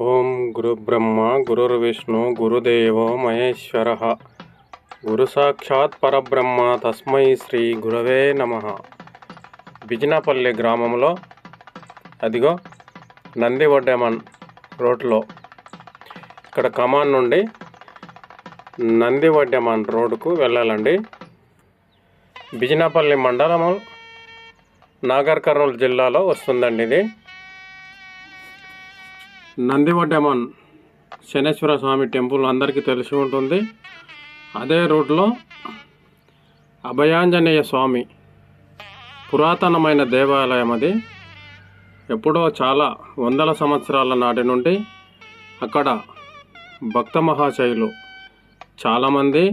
ఓం గురుబ్రహ్మ గురుర్విష్ణు గురుదేవో మహేశ్వర. గురు సాక్షాత్ పరబ్రహ్మ తస్మై శ్రీ గురవే నమ. బిజినాపల్లి గ్రామంలో అదిగో నందివడ్డమన్ రోడ్లో ఇక్కడ కమాన్ నుండి నందివడ్డమన్ రోడ్డుకు వెళ్ళాలండి. బిజినాపల్లి మండలము నాగర్ కర్నూలు జిల్లాలో వస్తుందండి ఇది. నందివడ్డమన్ శనేశ్వర స్వామి టెంపుల్ అందరికీ తెలిసి ఉంటుంది. అదే రూట్లో అభయాంజనేయ స్వామి పురాతనమైన దేవాలయం అది. ఎప్పుడో చాలా వందల సంవత్సరాల నాటి నుండి అక్కడ భక్త మహాశైలు చాలామంది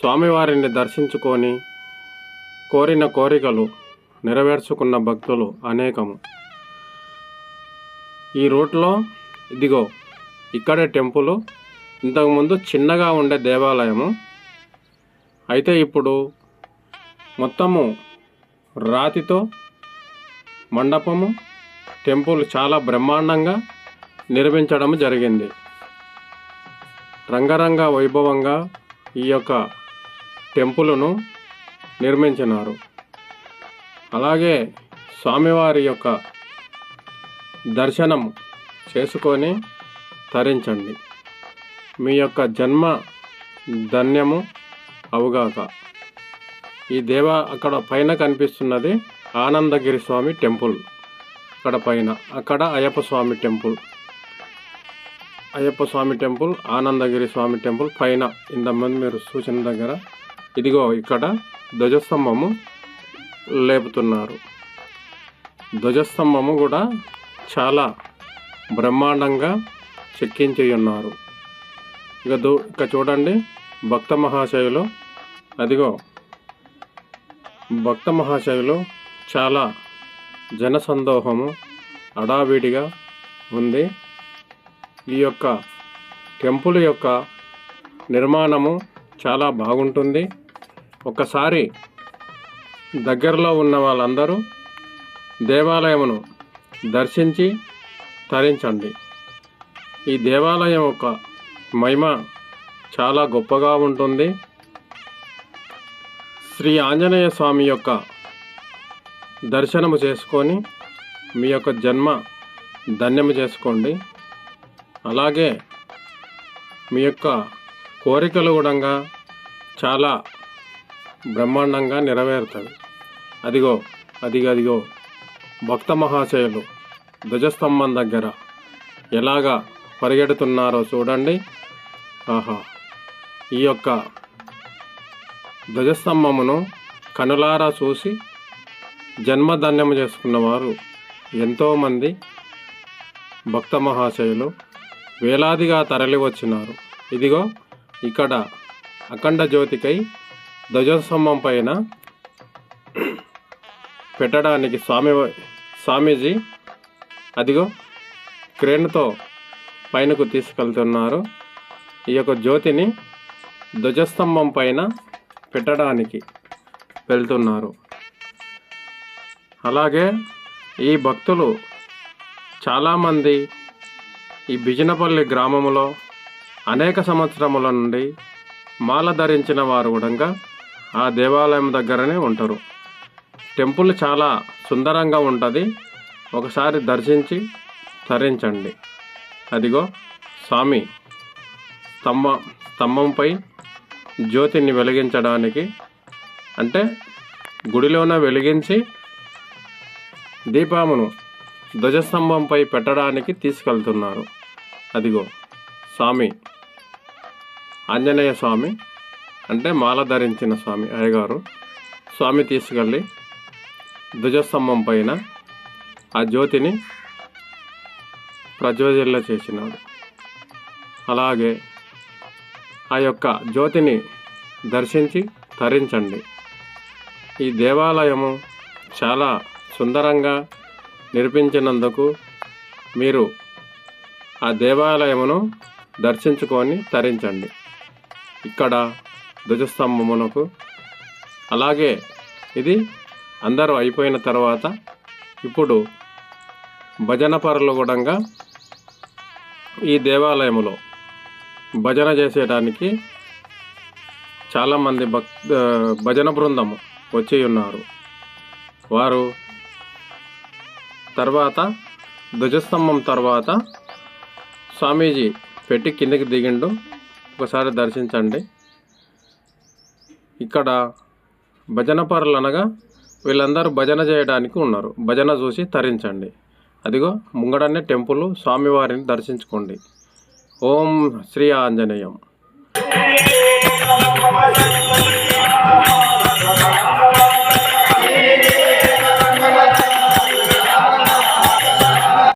స్వామివారిని దర్శించుకొని కోరిన కోరికలు నెరవేర్చుకున్న భక్తులు అనేకము. ఈ రూట్లో ఇదిగో ఇక్కడే టెంపుల్ ఇంతకుముందు చిన్నగా ఉండే దేవాలయము. అయితే ఇప్పుడు మొత్తము రాతితో మండపము టెంపుల్ చాలా బ్రహ్మాండంగా నిర్మించడం జరిగింది. రంగరంగ వైభవంగా ఈ యొక్క టెంపుల్ను నిర్మించినారు. అలాగే స్వామివారి యొక్క దర్శనం చేసుకొని తరించండి. మీ యొక్క జన్మ ధన్యము అవుగాక. ఈ దేవ అక్కడ పైన కనిపిస్తున్నది ఆనందగిరి స్వామి టెంపుల్. అక్కడ పైన అక్కడ Ayyappa Swami temple. Ayyappa Swami temple Anandagiri Swami temple పైన. ఇంతమంది మీరు సూచన దగ్గర ఇదిగో ఇక్కడ ధ్వజస్తంభము లేపుతున్నారు. ధ్వజస్తంభము కూడా చాలా బ్రహ్మాండంగా చెక్కించి ఉన్నారు ఇక దూ ఇక చూడండి భక్త మహాశయులు అదిగో భక్త మహాశయులు చాలా జనసందోహము అడావిడిగా ఉంది. ఈ యొక్క టెంపుల్ యొక్క నిర్మాణము చాలా బాగుంటుంది. ఒకసారి దగ్గరలో ఉన్న వాళ్ళందరూ దేవాలయమును దర్శించి తరించండి. ఈ దేవాలయం యొక్క మహిమ చాలా గొప్పగా ఉంటుంది. శ్రీ ఆంజనేయ స్వామి యొక్క దర్శనము చేసుకొని మీ యొక్క జన్మ ధన్యము చేసుకోండి. అలాగే మీ యొక్క కోరికలు కూడా చాలా బ్రహ్మాండంగా నెరవేరుతుంది అదిగో అదిగో అదిగో. భక్త మహాశయులు ధ్వజస్తంభం దగ్గర ఎలాగా పరిగెడుతున్నారో చూడండి. ఆహా ఈ యొక్క ధ్వజస్తంభమును కనులారా చూసి జన్మధన్యము చేసుకున్న వారు ఎంతోమంది భక్త మహాశయులు వేలాదిగా తరలి వచ్చినారు. ఇదిగో ఇక్కడ అఖండ జ్యోతికై ధ్వజస్తంభం పైన పెట్టడానికి స్వామి స్వామీజీ అదిగో క్రేన్తో పైనకు తీసుకెళ్తున్నారు. ఈ యొక్క జ్యోతిని ధ్వజస్తంభం పైన పెట్టడానికి వెళ్తున్నారు. అలాగే ఈ భక్తులు చాలామంది ఈ బిజినపల్లి గ్రామంలో అనేక సంవత్సరముల నుండి మాల ధరించిన వారు కూడా ఆ దేవాలయం దగ్గరనే ఉంటారు. టెంపుల్ చాలా సుందరంగా ఉంటుంది. ఒకసారి దర్శించి తరించండి. అదిగో స్వామి స్తంభ స్తంభంపై జ్యోతిని వెలిగించడానికి అంటే గుడిలోన వెలిగించి దీపమును ధ్వజస్తంభంపై పెట్టడానికి తీసుకెళ్తున్నారు. అదిగో స్వామి ఆంజనేయ స్వామి అంటే మాల ధరించిన స్వామి అయ్యగారు. స్వామి తీసుకెళ్ళి ధ్వజస్తంభం పైన ఆ జ్యోతిని ప్రజ్వజిల్ల చేసినాడు. అలాగే ఆ యొక్క జ్యోతిని దర్శించి తరించండి. ఈ దేవాలయము చాలా సుందరంగా నిర్మించినందుకు మీరు ఆ దేవాలయమును దర్శించుకొని తరించండి. ఇక్కడ ధ్వజస్తంభమునకు అలాగే ఇది అందరూ అయిపోయిన తర్వాత ఇప్పుడు భజన పరులు కూడా ఈ దేవాలయంలో భజన చేసేయడానికి చాలామంది భక్ భజన బృందము వచ్చి ఉన్నారు. వారు తర్వాత ధ్వజస్తంభం తర్వాత స్వామీజీ పెట్టి కిందకి దిగిండు. ఒకసారి దర్శించండి. ఇక్కడ భజన పరులు అనగా వీళ్ళందరూ భజన చేయడానికి ఉన్నారు. భజన చూసి తరించండి. అదిగో ముంగడనే టెంపుల్ స్వామివారిని దర్శించుకోండి. ఓం శ్రీ ఆంజనేయం. Thank